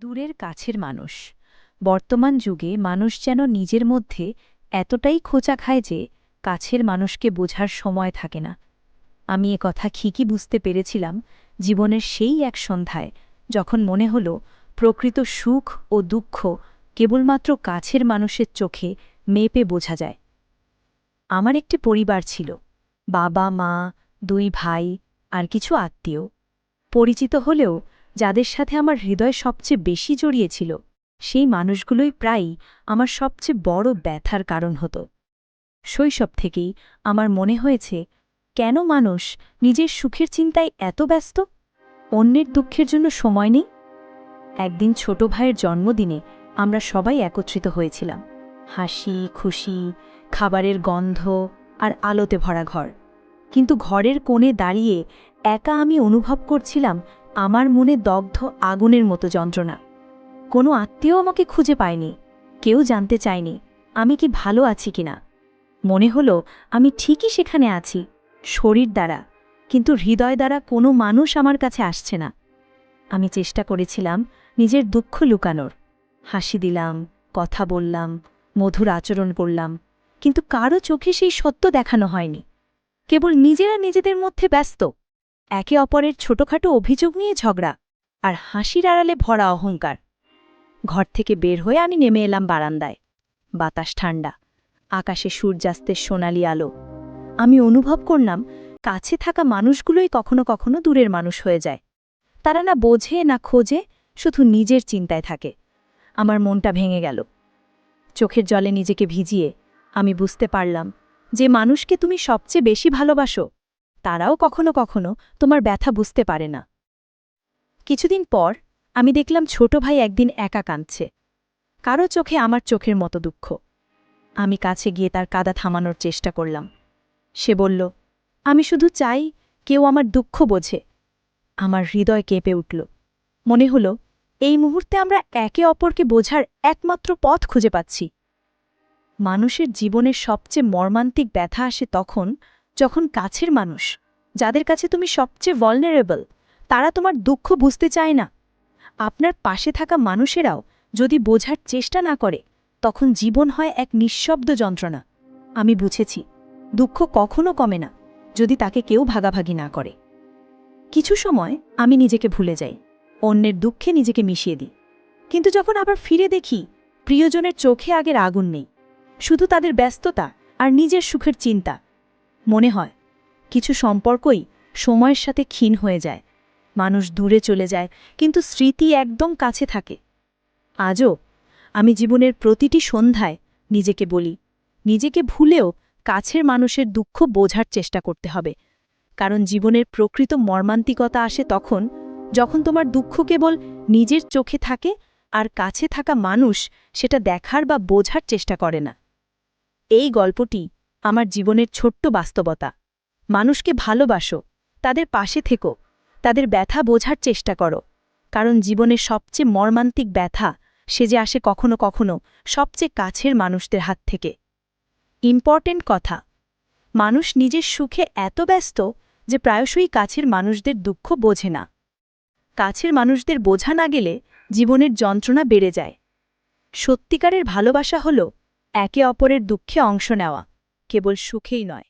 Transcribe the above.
দূরের কাছের মানুষ। বর্তমান যুগে মানুষ যেন নিজের মধ্যে এতটাই খোঁচা খায় যে কাছের মানুষকে বোঝার সময় থাকে না। আমি এ কথা ঠিকই বুঝতে পেরেছিলাম জীবনের সেই এক সন্ধ্যায়, যখন মনে হল প্রকৃত সুখ ও দুঃখ কেবলমাত্র কাছের মানুষের চোখে মেপে বোঝা যায়। আমার একটি পরিবার ছিল। বাবা, মা, দুই ভাই আর কিছু আত্মীয়। পরিচিত হলেও যাদের সাথে আমার হৃদয় সবচেয়ে বেশি জড়িয়েছিল, সেই মানুষগুলোই প্রায়ই আমার সবচেয়ে বড় ব্যথার কারণ হতো। শৈশব থেকেই আমার মনে হয়েছে, কেন মানুষ নিজের সুখের চিন্তায় এত ব্যস্ত? অন্যের দুঃখের জন্য সময় নেই? একদিন ছোট ভাইয়ের জন্মদিনে আমরা সবাই একত্রিত হয়েছিলাম। হাসি, খুশি, খাবারের গন্ধ আর আলোতে ভরা ঘর। কিন্তু ঘরের কোণে দাঁড়িয়ে একা আমি অনুভব করছিলাম আমার মনে দগ্ধ আগুনের মতো যন্ত্রণা। কোনো আত্মীয় আমাকে খুঁজে পায়নি। কেউ জানতে চায়নি, আমি কি ভালো আছি কিনা। মনে হলো, আমি ঠিকই সেখানে আছি, শরীর দ্বারা, কিন্তু হৃদয় দ্বারা কোনো মানুষ আমার কাছে আসছে না। আমি চেষ্টা করেছিলাম নিজের দুঃখ লুকানোর। হাসি দিলাম, কথা বললাম, মধুর আচরণ করলাম, কিন্তু কারও চোখে সেই সত্য দেখানো হয়নি। কেবল নিজেরা নিজেদের মধ্যে ব্যস্ত। একে অপরের ছোটখাটো অভিযোগ নিয়ে ঝগড়া আর হাসির আড়ালে ভরা অহংকার। ঘর থেকে বের হয়ে আমি নেমে এলাম বারান্দায়। বাতাস ঠান্ডা আকাশে সূর্যাস্তের সোনালি আলো। আমি অনুভব করলাম, কাছে থাকা মানুষগুলোই কখনো কখনো দূরের মানুষ হয়ে যায়। তারা না বোঝে, না খোঁজে, শুধু নিজের চিন্তায় থাকে। আমার মনটা ভেঙে গেল। চোখের জলে নিজেকে ভিজিয়ে আমি বুঝতে পারলাম যে মানুষকে তুমি সবচেয়ে বেশি ভালোবাসো। তারাও কখনো কখনো তোমার ব্যথা বুঝতে পারে না। কিছুদিন পর আমি দেখলাম ছোট ভাই একদিন একা কাঁদছে। কারও চোখে আমার চোখের মতো দুঃখ। আমি কাছে গিয়ে তার কাদা থামানোর চেষ্টা করলাম। সে বলল, আমি শুধু চাই কেউ আমার দুঃখ বোঝে। আমার হৃদয় কেঁপে উঠল। মনে হল, এই মুহূর্তে আমরা একে অপরকে বোঝার একমাত্র পথ খুঁজে পাচ্ছি। মানুষের জীবনের সবচেয়ে মর্মান্তিক ব্যথা আসে তখন যখন কাছের মানুষ, যাদের কাছে তুমি সবচেয়ে ভলনারেবল তারা তোমার দুঃখ বুঝতে চায় না। আপনার পাশে থাকা মানুষেরাও যদি বোঝার চেষ্টা না করে, তখন জীবন হয় এক নিঃশব্দ যন্ত্রণা। আমি বুঝেছি, দুঃখ কখনো কমে না, যদি তাকে কেউ ভাগাভাগি না করে। কিছু সময় আমি নিজেকে ভুলে যাই, অন্যের দুঃখে নিজেকে মিশিয়ে দিই। কিন্তু যখন আবার ফিরে দেখি, প্রিয়জনের চোখে আগের আগুন নেই। শুধু তাদের ব্যস্ততা আর নিজের সুখের চিন্তা মনে হয়, কিছু সম্পর্কই সময়ের সাথে ক্ষীণ হয়ে যায়, মানুষ দূরে চলে যায়, কিন্তু স্মৃতি একদম কাছে থাকে। আজও আমি জীবনের প্রতিটি সন্ধ্যায় নিজেকে বলি, নিজেকে ভুলেও কাছের মানুষের দুঃখ বোঝার চেষ্টা করতে হবে। কারণ জীবনের প্রকৃত মর্মান্তিকতা আসে তখন, যখন তোমার দুঃখ কেবল নিজের চোখে থাকে আর কাছে থাকা মানুষ সেটা দেখার বা বোঝার চেষ্টা করে না। এই গল্পটি আমার জীবনের ছোট্ট বাস্তবতা। মানুষকে ভালোবাসো, তাদের পাশে থেকো, তাদের ব্যথা বোঝার চেষ্টা করো। কারণ জীবনের সবচেয়ে মর্মান্তিক ব্যথা, সে যে আসে কখনো কখনো সবচেয়ে কাছের মানুষদের হাত থেকে। ইম্পর্টেন্ট কথা, মানুষ নিজের সুখে এত ব্যস্ত যে প্রায়শই কাছের মানুষদের দুঃখ বোঝে না। কাছের মানুষদের বোঝা না গেলে জীবনের যন্ত্রণা বেড়ে যায়। সত্যিকারের ভালোবাসা হল একে অপরের দুঃখে অংশ নেওয়া। কেবল সুখেই নয়।